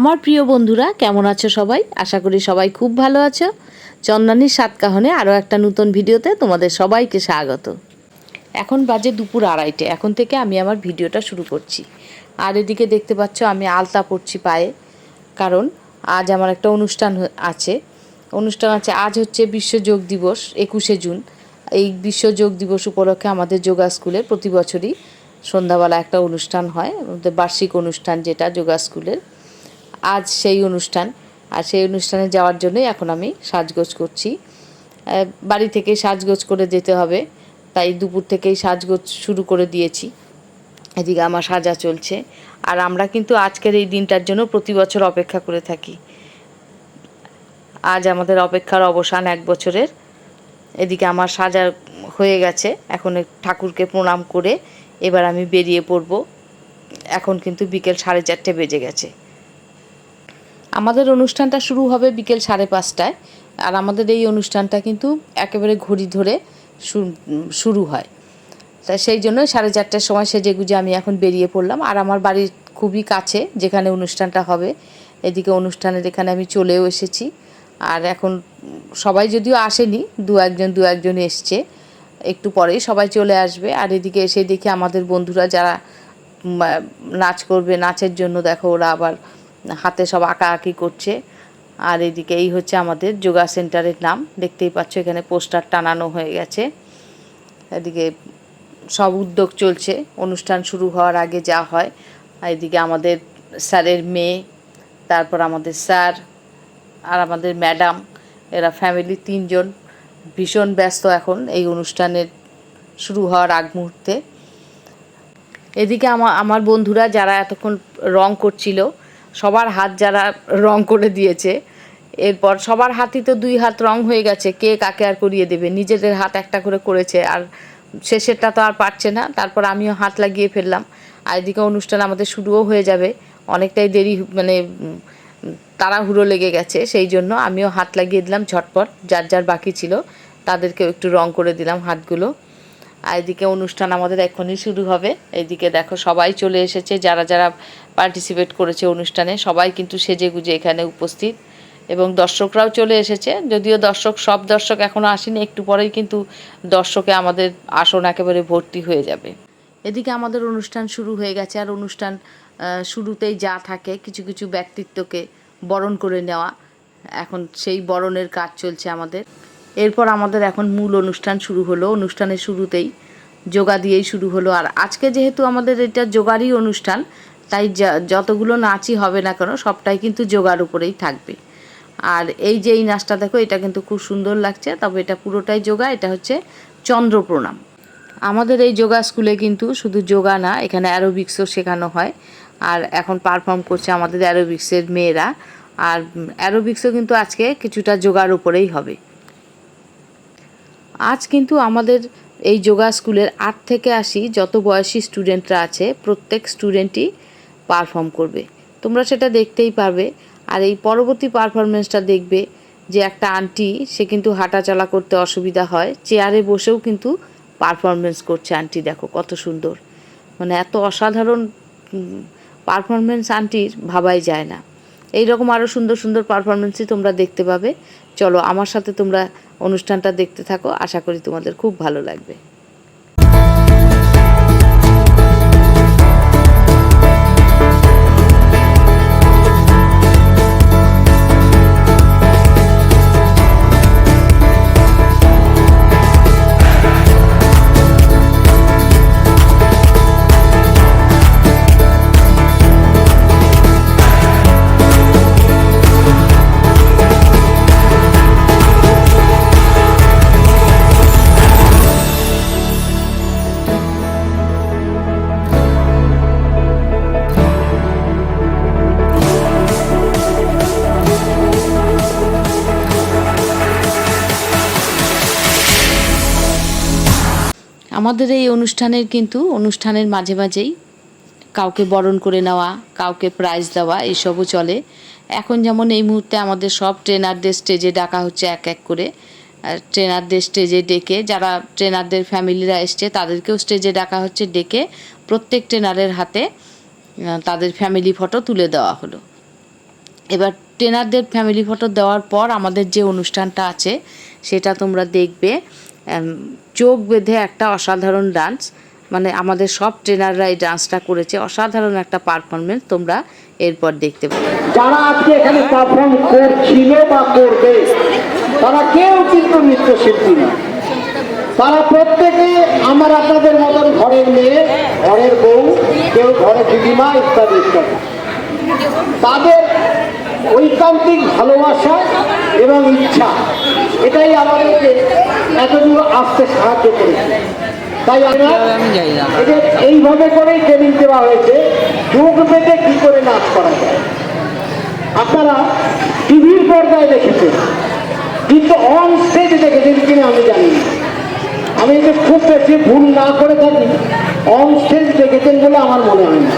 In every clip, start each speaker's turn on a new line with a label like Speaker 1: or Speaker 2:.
Speaker 1: আমার প্রিয় বন্ধুরা, কেমন আছো সবাই? আশা করি সবাই খুব ভালো আছো। চন্দানির সাতকাহনে আরও একটা নতুন ভিডিওতে তোমাদের সবাইকে স্বাগত। এখন বাজে দুপুর আড়াইটে, এখন থেকে আমি আমার ভিডিওটা শুরু করছি। আর এদিকে দেখতে পাচ্ছ, আমি আলতা পড়ছি পায়ে, কারণ আজ আমার একটা অনুষ্ঠান আছে। অনুষ্ঠান আছে, আজ হচ্ছে বিশ্ব যোগ দিবস, একুশে জুন। এই বিশ্ব যোগ দিবস উপলক্ষে আমাদের যোগা স্কুলে প্রতি বছরই সন্ধ্যাবেলা একটা অনুষ্ঠান হয়, আমাদের বার্ষিক অনুষ্ঠান যেটা যোগা স্কুলের। আজ সেই অনুষ্ঠান। আর সেই অনুষ্ঠানে যাওয়ার জন্যই এখন আমি সাজগোজ করছি। বাড়ি থেকে সাজগোজ করে যেতে হবে। তাই দুপুর থেকেই সাজগোজ শুরু করে দিয়েছি। এদিকে আমার সাজা চলছে। আর আমরা কিন্তু আজকের এই দিনটার জন্য প্রতি বছর অপেক্ষা করে থাকি। আজ আমাদের অপেক্ষার অবসান এক বছরের। এদিকে আমার সাজা হয়ে গেছে। এখন ঠাকুরকে প্রণাম করে এবার আমি বেরিয়ে পড়ব। এখন কিন্তু বিকেল সাড়ে চারটে বেজে গেছে। আমাদের অনুষ্ঠানটা শুরু হবে বিকেল সাড়ে পাঁচটায়। আর আমাদের এই অনুষ্ঠানটা কিন্তু একেবারে ঘড়ি ধরে শুরু হয়। তা সেই জন্য সাড়ে চারটার সময় সেজে গুজে আমি এখন বেরিয়ে পড়লাম। আর আমার বাড়ির খুবই কাছে যেখানে অনুষ্ঠানটা হবে, এদিকে অনুষ্ঠানের এখানে আমি চলেও এসেছি। আর এখন সবাই যদিও আসেনি, দু একজন দু একজন এসছে। একটু পরেই সবাই চলে আসবে। আর এদিকে এসে দেখি আমাদের বন্ধুরা যারা নাচ করবে, নাচের জন্য দেখো ওরা আবার হাতে সব আঁকা আঁকি করছে। আর এদিকে এই হচ্ছে আমাদের যোগা সেন্টারের নাম। দেখতেই পাচ্ছ এখানে পোস্টার টানানো হয়ে গেছে। এদিকে সব উদ্যোগ চলছে। অনুষ্ঠান শুরু হওয়ার আগে যা হয়। এদিকে আমাদের স্যারের মেয়ে, তারপর আমাদের স্যার আর আমাদের ম্যাডাম, এরা ফ্যামিলি তিনজন। ভীষণ ব্যস্ত এখন এই অনুষ্ঠানের শুরু হওয়ার আগ মুহূর্তে। এদিকে আমার আমার বন্ধুরা যারা এতক্ষণ রং করছিল সবার হাত যারা রং করে দিয়েছে, এরপর সবার হাতই তো দুই হাত রং হয়ে গেছে, কে কাকে আর করিয়ে দেবে? নিজেদের হাত একটা করে করেছে, আর শেষেরটা তো আর পারছে না, তারপর আমিও হাত লাগিয়ে ফেললাম। আর এদিকে অনুষ্ঠান আমাদের শুরুও হয়ে যাবে, অনেকটাই দেরি মানে তাড়াহুড়ো লেগে গেছে, সেই জন্য আমিও হাত লাগিয়ে দিলাম ঝটপট, যার যার বাকি ছিল, তাদেরকেও একটু রং করে দিলাম হাতগুলো। আর এদিকে অনুষ্ঠান আমাদের এখনই শুরু হবে। এদিকে দেখো সবাই চলে এসেছে, যারা যারা পার্টিসিপেট করেছে অনুষ্ঠানে, সবাই কিন্তু সেজে গুজে এখানে উপস্থিত। এবং দর্শকরাও চলে এসেছে, যদিও দর্শক, সব দর্শক এখনও আসেনি, একটু পরেই কিন্তু দর্শকে আমাদের আসন একেবারে ভর্তি হয়ে যাবে। এদিকে আমাদের অনুষ্ঠান শুরু হয়ে গেছে, আর অনুষ্ঠান শুরুতেই যা থাকে, কিছু কিছু ব্যক্তিত্বকে বরণ করে নেওয়া। এখন সেই বরণের কাজ চলছে আমাদের। এরপর আমাদের এখন মূল অনুষ্ঠান শুরু হলো। অনুষ্ঠানের শুরুতেই যোগা দিয়েই শুরু হলো। আর আজকে যেহেতু আমাদের এটা যোগারই অনুষ্ঠান, তাই যতগুলো নাচই হবে না কেন, সবটাই কিন্তু যোগার উপরেই থাকবে। আর এই যে এই নাচটা দেখো, এটা কিন্তু খুব সুন্দর লাগছে, তবে এটা পুরোটাই যোগা, এটা হচ্ছে চন্দ্র প্রণাম আমাদের এই যোগা স্কুলে কিন্তু শুধু যোগা না, এখানে অ্যারোবিক্সও শেখানো হয়। আর এখন পারফর্ম করছে আমাদের অ্যারোবিক্সের মেয়েরা। আর অ্যারোবিক্সও কিন্তু আজকে কিছুটা যোগার উপরেই হবে। আজ কিন্তু আমাদের এই যোগা স্কুলের আট থেকে আশি যত বয়সী স্টুডেন্টরা আছে, প্রত্যেক স্টুডেন্টই পারফর্ম করবে। তোমরা সেটা দেখতেই পারবে। আর এই পরবর্তী পারফরমেন্সটা দেখবে যে একটা আন্টি সে কিন্তু হাঁটা চলা করতে অসুবিধা হয়। চেয়ারে বসেও কিন্তু পারফরমেন্স করছে আন্টি দেখো কত সুন্দর। মানে এত অসাধারণ পারফরমেন্স আন্টির ভাবাই যায় না। এই রকম আরও সুন্দর সুন্দর পারফরমেন্সই তোমরা দেখতে পাবে। চলো আমার সাথে তোমরা অনুষ্ঠানটা দেখতে থাকো। আশা করি তোমাদের খুব ভালো লাগবে। আমাদের এই অনুষ্ঠানের কিন্তু, অনুষ্ঠানের মাঝে মাঝেই কাউকে বরণ করে নেওয়া, কাউকে প্রাইজ দেওয়া, এইসবও চলে। এখন যেমন এই মুহূর্তে আমাদের সব ট্রেনারদের স্টেজে ডাকা হচ্ছে এক এক করে। ট্রেনারদের স্টেজে ডেকে, যারা ট্রেনারদের ফ্যামিলিরা এসছে, তাদেরকেও স্টেজে ডাকা হচ্ছে, ডেকে প্রত্যেক ট্রেনারের হাতে তাদের ফ্যামিলি ফটো তুলে দেওয়া হলো। এবার ট্রেনারদের ফ্যামিলি ফটো দেওয়ার পর আমাদের যে অনুষ্ঠানটা আছে, সেটা তোমরা দেখবে। চোখ বেঁধে একটা অসাধারণ ডান্স মানে আমাদের সব ট্রেনাররা এই ডান্সটা করেছে। অসাধারণ একটা পারফরমেন্স তোমরা এরপর দেখতে পাবে।
Speaker 2: যারা আজকে এখানে পারফর্ম করছিল বা করবে, তারা কেউ কিন্তু নৃত্যশিল্পী না। তারা প্রত্যেকে আমার আপনাদের মতন ঘরের মেয়ে, ঘরের বউ, কেউ ঘরের দিদিমা ইত্যাদি ইত্যাদি। তাদের ঐকান্তিক ভালোবাসা এবং ইচ্ছা। এটাই আমাদেরকে এতদূর আসতে সাহায্য করেছে। তাই আমরা এদের এইভাবে করেই ট্রেনিং দেওয়া হয়েছে। যোগ পেতে কি করে নাচ করা যায়? আপনারা টিভির পর্দায় দেখেছেন। কিন্তু অন স্টেজে দেখেছেন কিনা আমি জানি না। আমি যে খুব বেশি ভুল না করে থাকি অন স্টেজ দেখেছেন বলে আমার মনে হয় না।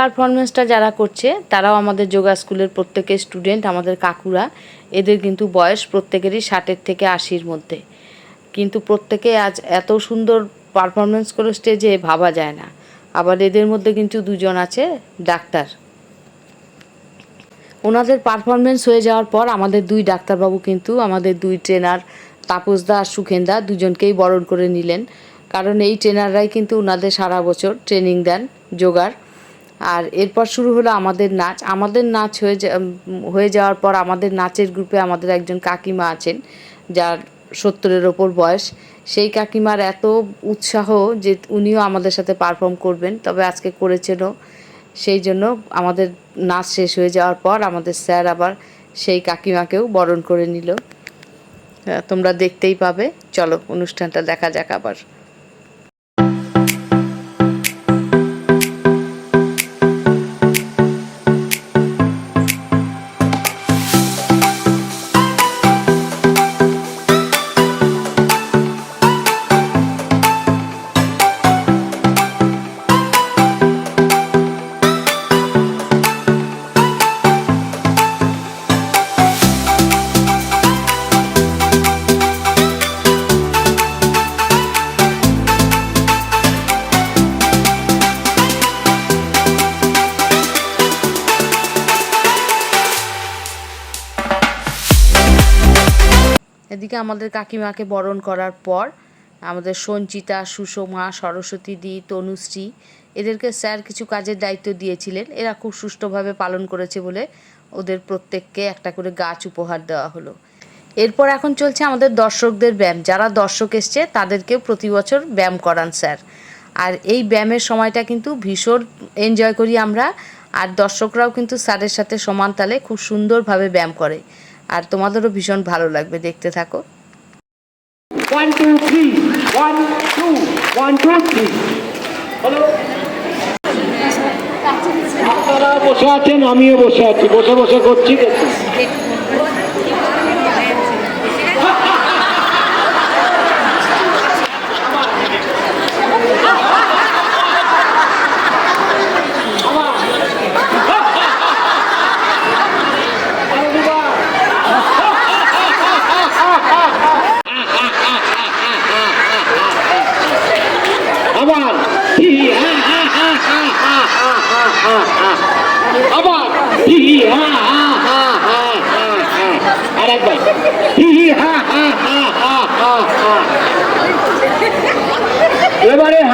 Speaker 1: পারফরমেন্সটা যারা করছে, তারাও আমাদের যোগা স্কুলের প্রত্যেকের স্টুডেন্ট আমাদের কাকুরা। এদের কিন্তু বয়স প্রত্যেকেরই ষাটের থেকে আশির মধ্যে। কিন্তু প্রত্যেকে আজ এত সুন্দর পারফরমেন্স করে স্টেজে ভাবা যায় না। আবার এদের মধ্যে কিন্তু দুজন আছে, ডাক্তার। ওনাদের পারফরমেন্স হয়ে যাওয়ার পর আমাদের দুই ডাক্তারবাবু কিন্তু, আমাদের দুই ট্রেনার তাপসদা আর সুখেনদা দুজনকেই বরণ করে নিলেন। কারণ এই ট্রেনাররাই কিন্তু ওনাদের সারা বছর ট্রেনিং দেন, যোগার। আর এরপর শুরু হলো আমাদের নাচ। আমাদের নাচ হয়ে যা- হয়ে যাওয়ার পর আমাদের নাচের গ্রুপে আমাদের একজন কাকিমা আছেন, যার সত্তরের ওপর বয়স। সেই কাকিমার এত উৎসাহ যে উনিও আমাদের সাথে পারফর্ম করবেন, তবে আজকে করেছেনও। সেই জন্য আমাদের নাচ শেষ হয়ে যাওয়ার পর আমাদের স্যার আবার সেই কাকিমাকেও বরণ করে নিল। তোমরা দেখতেই পাবে। চলো, অনুষ্ঠানটা দেখা যাক আবার। আমাদের কাকিমাকে বরণ করার পর, আমাদের সঞ্চিতা, সুষমা, সরস্বতী দি, তনুশ্রী এদেরকে স্যার কিছু কাজের দায়িত্ব দিয়েছিলেন। এরা খুব সুষ্ঠুভাবে পালন করেছে বলে ওদের প্রত্যেককে একটা করে গাছ উপহার দেওয়া হলো। এরপর এখন চলছে আমাদের দর্শকদের ব্যায়াম। যারা দর্শক এসছে, তাদেরকেও প্রতি বছর ব্যায়াম করান স্যার। আর এই ব্যায়ামের সময়টা কিন্তু ভীষণ এনজয় করি আমরা। আর দর্শকরাও কিন্তু স্যারের সাথে সমান তালে খুব সুন্দরভাবে ব্যায়াম করে। আর তোমাদেরও ভীষণ ভালো লাগবে দেখতে থাকো।
Speaker 2: One two three one two one two three hello আপনারা বসে আছেন আমিও বসে আছি বসে বসে করছি দেখুন।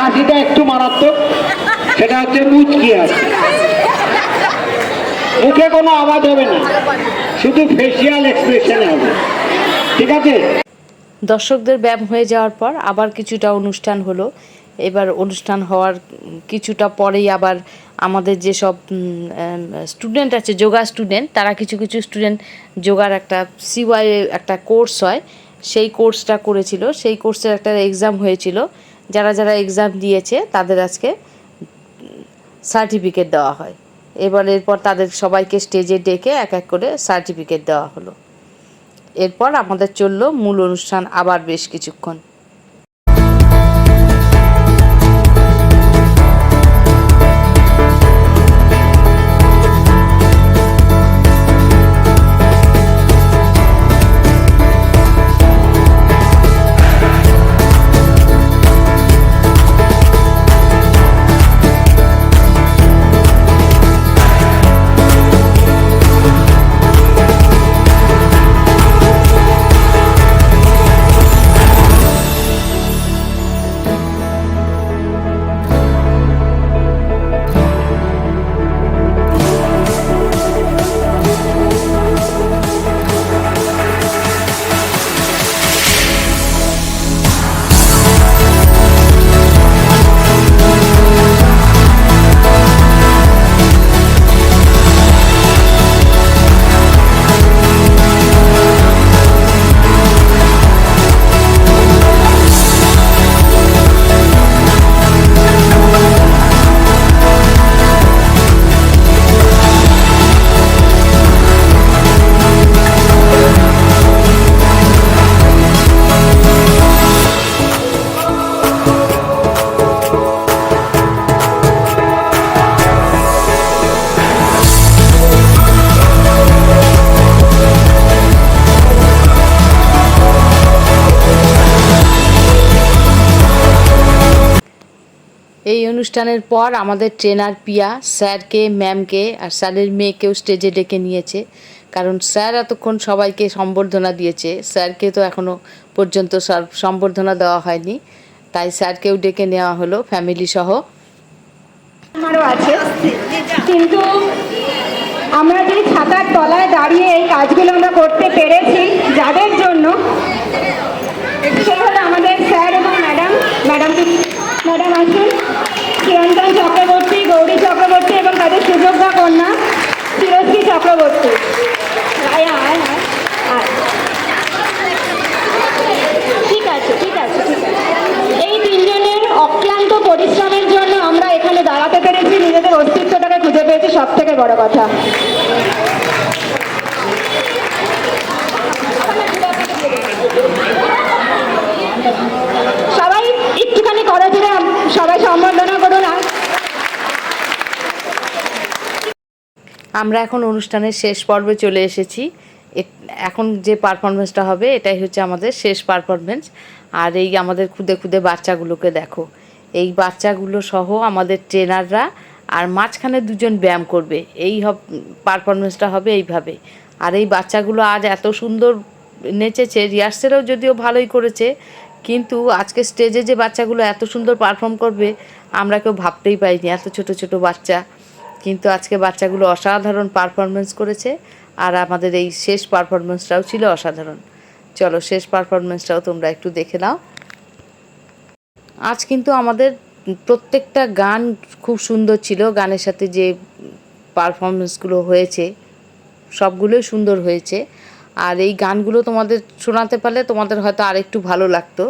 Speaker 2: হাসিটা একটু মারাত্মক, সেটা হচ্ছে মুচকি হাসি মুখে কোনো আওয়াজ হবে না, শুধু ফেসিয়াল এক্সপ্রেশন হবে। ঠিক আছে?
Speaker 1: দর্শকদের ব্যায়াম হয়ে যাওয়ার পর আবার কিছুটা অনুষ্ঠান হলো। এবার অনুষ্ঠান হওয়ার কিছুটা পরেই আবার আমাদের যেসব স্টুডেন্ট আছে, যোগা স্টুডেন্ট তারা কিছু কিছু স্টুডেন্ট যোগার একটা সিওয়াই একটা কোর্স হয়। সেই কোর্সটা করেছিল। সেই কোর্সের একটা এক্সাম হয়েছিল। যারা যারা এক্সাম দিয়েছে, তাদের আজকে সার্টিফিকেট দেওয়া হয়। এবার এরপর তাদের সবাইকে স্টেজে ডেকে এক এক করে সার্টিফিকেট দেওয়া হলো। এরপর আমাদের চলল মূল অনুষ্ঠান আবার বেশ কিছুক্ষণ। এই অনুষ্ঠানের পর আমাদের ট্রেনার পিয়া, স্যারকে ম্যামকে আর স্যারের মেয়েকেও স্টেজে ডেকে নিয়েছে। কারণ স্যার এতক্ষণ সবাইকে সম্বর্ধনা দিয়েছে। স্যারকে তো এখনও পর্যন্ত সম্বর্ধনা দেওয়া হয়নি। তাই স্যারকেও ডেকে নেওয়া হলো ফ্যামিলি সহ।
Speaker 3: আছে। কিন্তু আমরা যে ছাতার তলায় দাঁড়িয়ে এই কাজগুলো আমরা করতে পেরেছি যাদের জন্য সে হলো আমাদের স্যার এবং ম্যাডাম ম্যাডাম ম্যাডাম আসুন। চিরন্তন চক্রবর্তী এবং তাদের সুযোগ্যা কন্যা চিরশ্রী চক্রবর্তী আয় আয় আয় আয় ঠিক আছে ঠিক আছে ঠিক আছে এই তিনজনের অক্লান্ত পরিশ্রমের জন্য আমরা এখানে দাঁড়াতে পেরেছি নিজেদের অস্তিত্বটাকে খুঁজে পেয়েছি সব থেকে বড় কথা সবাই একটুখানি করে দিলে সবাই সম্বর্ধনা করুন আর
Speaker 1: আমরা এখন অনুষ্ঠানের শেষ পর্বে চলে এসেছি। এখন যে পারফরমেন্সটা হবে, এটাই হচ্ছে আমাদের শেষ পারফরমেন্স আর এই আমাদের খুদে খুদে বাচ্চাগুলোকে দেখো। এই বাচ্চাগুলো সহ আমাদের ট্রেনাররা আর মাঝখানে দুজন ব্যায়াম করবে। এই পারফরমেন্সটা হবে এইভাবে। আর এই বাচ্চাগুলো আজ এত সুন্দর নেচেছে রিহার্সেলও যদিও ভালোই করেছে, কিন্তু আজকে স্টেজে যে বাচ্চাগুলো এত সুন্দর পারফর্ম করবে, আমরা কেউ ভাবতেই পারিনি। এত ছোট ছোট বাচ্চা। কিন্তু আজকে বাচ্চাগুলো অসাধারণ পারফরমেন্স করেছে আর আমাদের এই শেষ পারফরমেন্সটাও ছিল অসাধারণ। চলো শেষ পারফরমেন্সটাও তোমরা একটু দেখে নাও। আজ কিন্তু আমাদের প্রত্যেকটা গান খুব সুন্দর ছিল। গানের সাথে যে পারফরমেন্সগুলো হয়েছে, সবগুলোই সুন্দর হয়েছে। আর এই গানগুলো তোমাদের শোনাতে পারলে তোমাদের হয়তো আরেকটু ভালো লাগতো।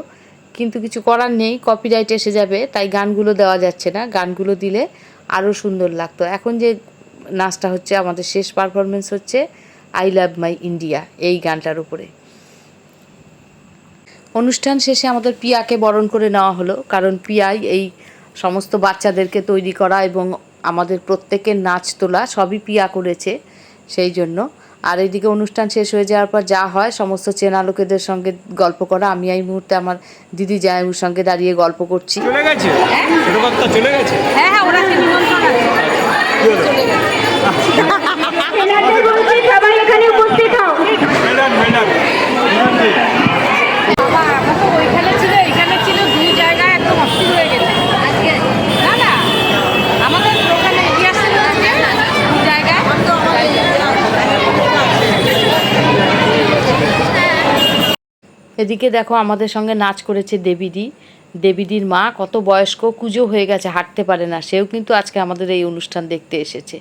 Speaker 1: কিন্তু কিছু করার নেই কপিরাইট এসে যাবে, তাই গানগুলো দেওয়া যাচ্ছে না। গানগুলো দিলে আরও সুন্দর লাগতো। এখন যে নাচটা হচ্ছে, আমাদের শেষ পারফরমেন্স হচ্ছে আই লাভ মাই ইন্ডিয়া এই গানটার উপরে। অনুষ্ঠান শেষে আমাদের পিয়াকে বরণ করে নেওয়া হলো, কারণ পিয়াই এই সমস্ত বাচ্চাদেরকে তৈরি করা এবং আমাদের প্রত্যেকের নাচ তোলা সবই পিয়া করেছে, সেই জন্য। আর এইদিকে অনুষ্ঠান শেষ হয়ে যাওয়ার পর যা হয় সমস্ত চেনা লোকেদের সঙ্গে গল্প করা। আমি এই মুহূর্তে আমার দিদি জায়ুর সঙ্গে দাঁড়িয়ে গল্প করছি।
Speaker 4: চলে গেছে? চলে
Speaker 5: হ্যাঁ হ্যাঁ ওরা নিমন্ত্রণ আছে
Speaker 3: এনাদের বলছি সবাই এখানে উপস্থিত হও
Speaker 1: ওইখানে ছিল এখানে ছিল দুই জায়গায় একদম অস্থির হয়ে গেছে আজকে না না আমাদের ওখানে ইতিহাস ছিল আজকে দু জায়গায় এদিকে দেখো আমাদের সঙ্গে নাচ করেছে দেবীদি। দেবীদির মা কত বয়স্ক, কুজো হয়ে গেছে, হাঁটতে পারে না। সেও কিন্তু আজকে আমাদের এই অনুষ্ঠান দেখতে এসেছে।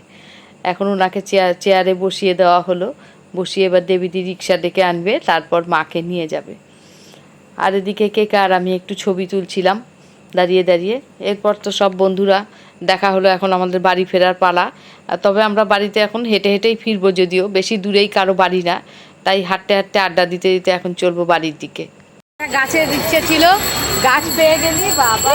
Speaker 1: এখন ওনাকে চেয়ার, চেয়ারে বসিয়ে দেওয়া হলো। বসিয়ে এবার দেবীদি রিক্সা ডেকে আনবে, তারপর মাকে নিয়ে যাবে। আর এদিকে কেকা আর আমি একটু ছবি তুলছিলাম দাঁড়িয়ে দাঁড়িয়ে। এরপর তো সব বন্ধুরা, দেখা হলো এখন আমাদের বাড়ি ফেরার পালা। তবে আমরা বাড়িতে এখন হেঁটে হেঁটেই ফিরবো যদিও, বেশি দূরেই কারও বাড়ি না। তাই হাঁটতে হাঁটতে আড্ডা দিতে দিতে এখন চলবো বাড়ির দিকে। গাছের ইচ্ছে ছিল গাছ পেয়ে গেলি বাবা।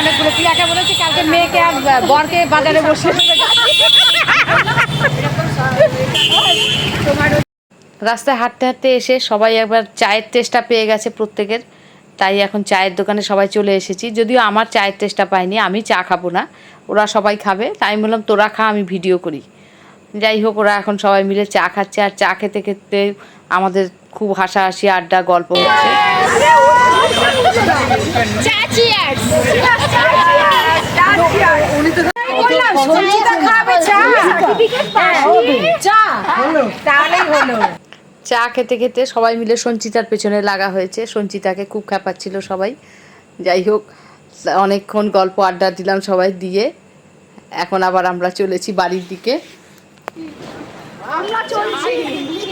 Speaker 1: অনেকগুলো প্রিয়াকে বলেছি কালকে মেয়েকে আর বরকে বাজারে বসে রাস্তায় হাঁটতে হাঁটতে এসে সবাই একবার চায়ের টেস্টটা পেয়ে গেছে প্রত্যেকের। তাই এখন চায়ের দোকানে সবাই চলে এসেছি যদিও আমার চায়ের টেস্টটা পাইনি আমি চা খাব না ওরা সবাই খাবে তাই আমি বললাম তোরা খা আমি ভিডিও করি যাই হোক ওরা এখন সবাই মিলে চা খাচ্ছে আর চা খেতে খেতে আমাদের খুব হাসাহাসি আড্ডা গল্প হচ্ছে চা খেতে খেতে সবাই মিলে সঞ্চিতার পেছনে লাগা হয়েছে। সঞ্চিতাকে খুব খ্যাপাচ্ছিল সবাই। যাই হোক অনেকক্ষণ গল্প আড্ডা দিলাম সবাই দিয়ে। এখন আবার আমরা চলেছি বাড়ির দিকে।
Speaker 3: আমরা চলছি।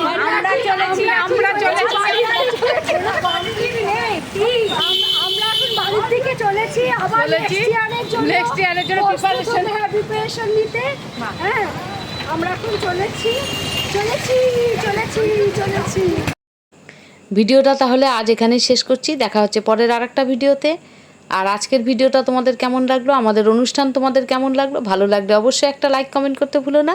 Speaker 3: আমরা চলেছি আমরা চলেছি। আমরা এখন বাড়ির দিকে চলেছি। আবার
Speaker 1: চলেছি।
Speaker 3: নেক্সট ইয়ারের জন্য
Speaker 1: year এর জন্য।
Speaker 3: হয়ে প্রিপারেশন নিতে। হ্যাঁ। আমরা এখন চলেছি চলেছি চলেছি চলেছি।
Speaker 1: ভিডিওটা তাহলে আজ এখানেই শেষ করছি। দেখা হচ্ছে পরের আর একটা ভিডিওতে। আর আজকের ভিডিওটা তোমাদের কেমন লাগল? আমাদের অনুষ্ঠান তোমাদের কেমন লাগল? ভালো লাগলে অবশ্যই একটা লাইক কমেন্ট করতে ভুলো না।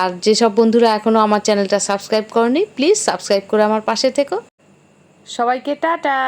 Speaker 1: আর যেসব বন্ধুরা এখনও আমার চ্যানেলটা সাবস্ক্রাইব করনি প্লিজ সাবস্ক্রাইব করে আমার পাশে থেকো। সবাইকে টাটা।